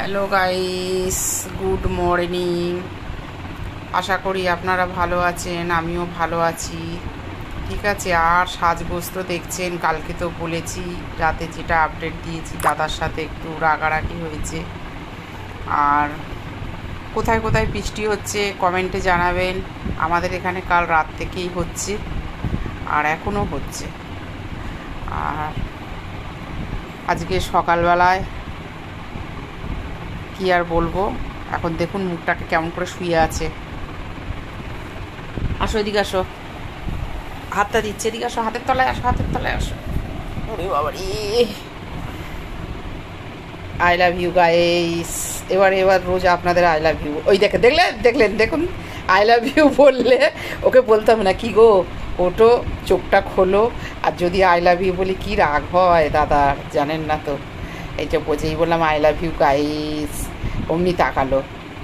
Hello guys good morning আশা করি আপনারা ভালো আছেন, আমিও ভালো আছি। ঠিক আছে, আর সাজগোজ দেখছেন, কালকে তো বলেছি, রাতে যেটা আপডেট দিয়েছি, দাদার সাথে একটু রাগারাগি হয়েছে। আর কোথায় কোথায় বৃষ্টি হচ্ছে কমেন্টে জানাবেন। আমাদের এখানে কাল রাত থেকেই হচ্ছে, আর এখনও হচ্ছে। আর আজকে সকালবেলায় কি আর বলব? এখন দেখুন মুখটাকে কেমন করে শুয়ে আছে। আসো, এদিকে আসো। হাতটা দিচ্ছে, এদিকে আসো, হাতের তলায় আসো, হাতের তলায় আসো। ওরে বাবা রে। আই লাভ ইউ গাইস এবার এবার রোজ আপনাদের আই লাভ ইউ ওই দেখে দেখলেন দেখলেন, দেখুন। আই লাভ ইউ বললে ওকে বলতাম না। কি গো? ওটো চোখটা খোলো। আর যদি আই লাভ ইউ বলি কি রাগ হয় দাদার জানেন না তো। এই যে বোঝেই বললাম আই লাভ ইউ গাইস অমনি তাকালো।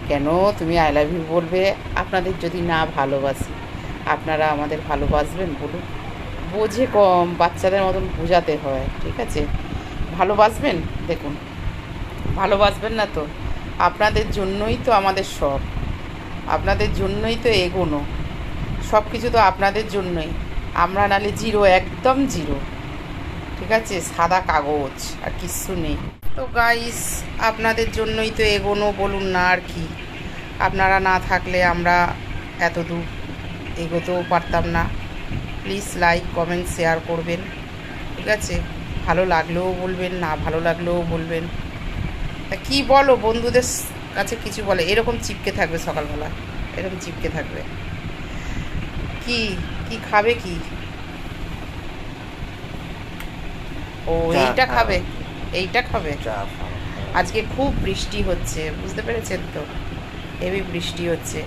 কেন? তুমি আই লাভ ইউ বলবে? আপনাদের যদি না ভালোবাসি, আপনারা আমাদের ভালোবাসবেন বলুন। বোঝে কম, বাচ্চাদের মতন বোঝাতে হয়, ঠিক আছে? ভালোবাসবেন? দেখুন, ভালোবাসবেন না তো। আপনাদের জন্যই তো আমাদের সব। আপনাদের জন্যই তো এগোনো। সব কিছু তো আপনাদের জন্যই। আমরা নালে জিরো একদম জিরো ঠিক আছে? সাদা কাগজ, আর কিচ্ছু নেই। তো গাইস আপনাদের জন্যই তো এগোনো, বলুন না আর কি। আপনারা না থাকলে আমরা এত দূর এগোতেও পারতাম না। প্লিজ লাইক কমেন্ট শেয়ার করবেন। ঠিক আছে? ভালো লাগলেও বলবেন, না ভালো লাগলেও বলবেন। তা কী বলো, বন্ধুদের কাছে কিছু বলে? এরকম চিপকে থাকবে সকালবেলা। এরকম চিপকে থাকবে। কি? কি খাবে কি? ও এইটা খাবে এইটা খাবে। আজকে খুব বৃষ্টি হচ্ছে বুঝতে পেরেছেন তো? হেভি বৃষ্টি হচ্ছে।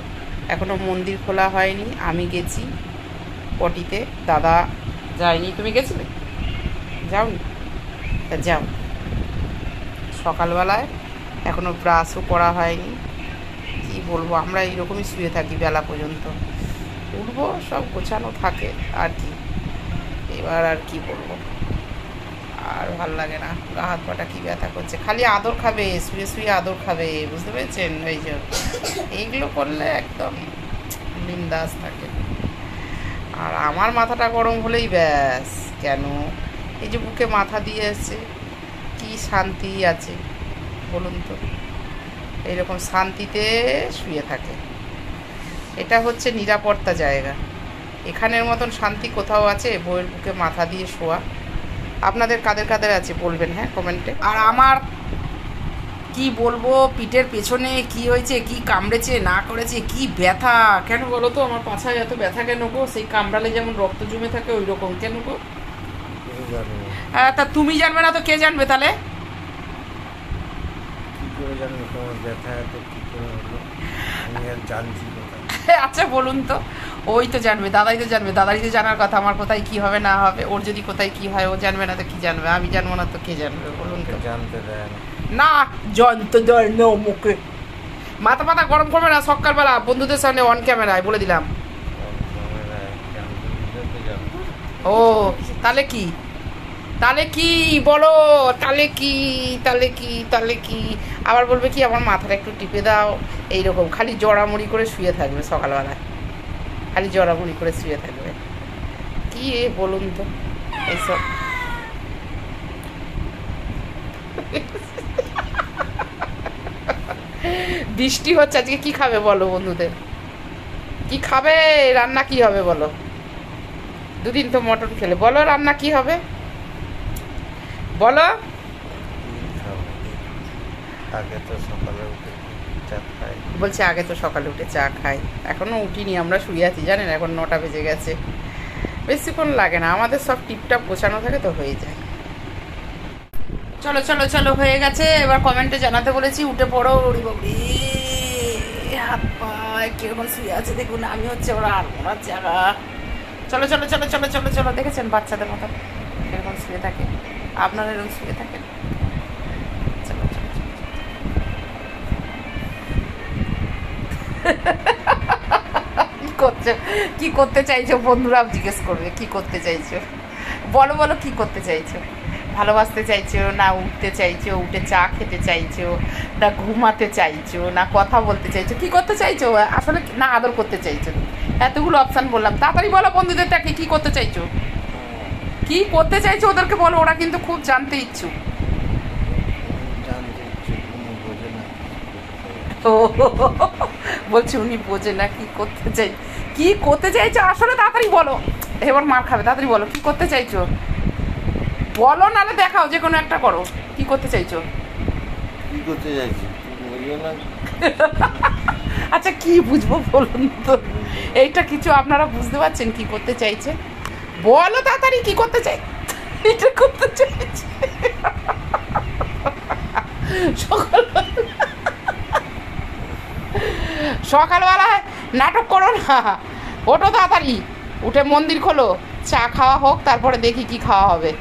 এখনও মন্দির খোলা হয়নি আমি গেছি পটিতে দাদা যায়নি তুমি গেছিলে? যাওনি? তা যাও। সকালবেলায় এখনও ব্রাশও করা হয়নি। কি বলব আমরা এইরকমই শুয়ে থাকি বেলা পর্যন্ত। উঠবো সব গোছানো থাকে আর কি। এবার আর কি বলব? আর ভালো লাগে না। গা হাত পাটা কি ব্যথা করছে। খালি আদর খাবে, শুয়ে শুয়ে আদর খাবে, বুঝতে পেরেছেন? ওই যে এইগুলো করলে একদম বিন্দাস থাকে। আর আমার মাথাটা গরম হলেই ব্যাস। কেন? এই যে বুকে মাথা দিয়ে এসছে। কি শান্তি আছে, বলুন তো। এইরকম শান্তিতে শুয়ে থাকে। এটা হচ্ছে নিরাপত্তা জায়গা। এখানের মতন শান্তি কোথাও আছে? বইয়ের বুকে মাথা দিয়ে শোয়া। আপনাদের কাদের কাদের আছে বলবেন হ্যাঁ কমেন্টে? আর আমার কি বলব পিঠের পেছনে কি হয়েছে কি কামড়েছে না করেছে কি ব্যথা? কেন বলো তো আমার পাছায় এত ব্যথা কেন গো? সেই কামড়ালে যেমন রক্ত জমে থাকে ওই রকম কেন গো? হ্যাঁ তা তুমি জানবে না তো কে জানবে তাহলে? কি করে জানব তোমার ব্যথা এত কি করে হলো? আমি আর জানছি কোথায় আচ্ছা বলুন তো। ওই তো জানবে দাদাই তো জানবে। দাদাই তো জানার কথা আমার কোথায় কি হবে না হবে ওর যদি কোথায় কি হয় ও জানবে না তো কি জানবে? আমি জানব না তো কে জানবে বলুন তো। জানতে দেয় না। জয়ন্ত জয় নো মুখে। মাথা মাথা গরম করবে না সকালবেলা? বন্ধুদের সামনে অন ক্যামেরায় বলে দিলাম। জানতে। ও তাহলে কি? তাহলে কি, বলো তাহলে কি তাহলে কি তাহলে কি? আবার বলবে কি, আমার মাথাটা একটু টিপে দাও। এইরকম, খালি জড়ামুড়ি করে শুয়ে থাকবে সকালবেলায়। খালি জড়ামুড়ি করে শুয়ে থাকবে। কি এ বলুন তো? এইসব। বৃষ্টি হচ্ছে, আজকে কি খাবে বলো বন্ধুদের? কি খাবে? রান্না কি হবে বলো? দুদিন তো মটন খেলে। বলো রান্না কি হবে? বলো। আগে তো সকালে উঠে চা খাই। বলছে আগে তো সকালে উঠে চা খাই। এখনও উঠিনি আমরা শুয়ে আছি জানেন এখন নটা বেজে গেছে। বেশিক্ষণ লাগে না আমাদের সব টিপটাপ গোছানো থাকে তো হয়ে যায়। চলো চলো চলো হয়ে গেছে। এবার কমেন্টে জানাতে বলেছি উঠে পড়ো উড়ি বাবরি হাত পা কীরকম শুয়ে আছে দেখুন আমি হচ্ছে ওরা আর ওনার জায়গা। চলো চলো চলো চলো চলো চলো দেখেছেন বাচ্চাদের মতো এরকম শুয়ে থাকে? আপনারা এরকম শুয়ে থাকেন। কি করতে চাইছো বন্ধুরা? জিজ্ঞেস করবে, কি করতে চাইছো? বলো বলো, কি করতে চাইছো? ভালোবাসতে চাইছো না উঠতে চাইছো? উঠে চা খেতে চাইছো? না ঘুমাতে চাইছো? না কথা বলতে চাইছো? কি করতে চাইছো? আসলে না আদর করতে চাইছো। এতগুলো অপশান বললাম। তাড়াতাড়ি বলো বন্ধুদেরটাকে কি করতে চাইছো? কি করতে চাইছো ওদেরকে বলো ওরা কিন্তু খুব জানতে ইচ্ছুক। ও বলছি উনি বোঝে না কি করতে চাই কি করতে চাইছো? আসলে তাড়াতাড়ি বলো। এবার মার খাবে তাড়াতাড়ি বলো কি করতে চাইছো? বলো নাহলে দেখাও যে কোনো একটা করো। কি করতে চাইছো? কি করতে চাইছি? আচ্ছা কি বুঝব বলুন তো? এইটা কিছু আপনারা বুঝতে পারছেন কি করতে চাইছে? বলো তাড়াতাড়ি, কি করতে চাই? এটা করতে চাইছি। সকালবেলা সকালবেলায় নাটক করো না। ওটো তাড়াতাড়ি। উঠে মন্দির খোলো। চা খাওয়া হোক, তারপরে দেখি কি খাওয়া হবে।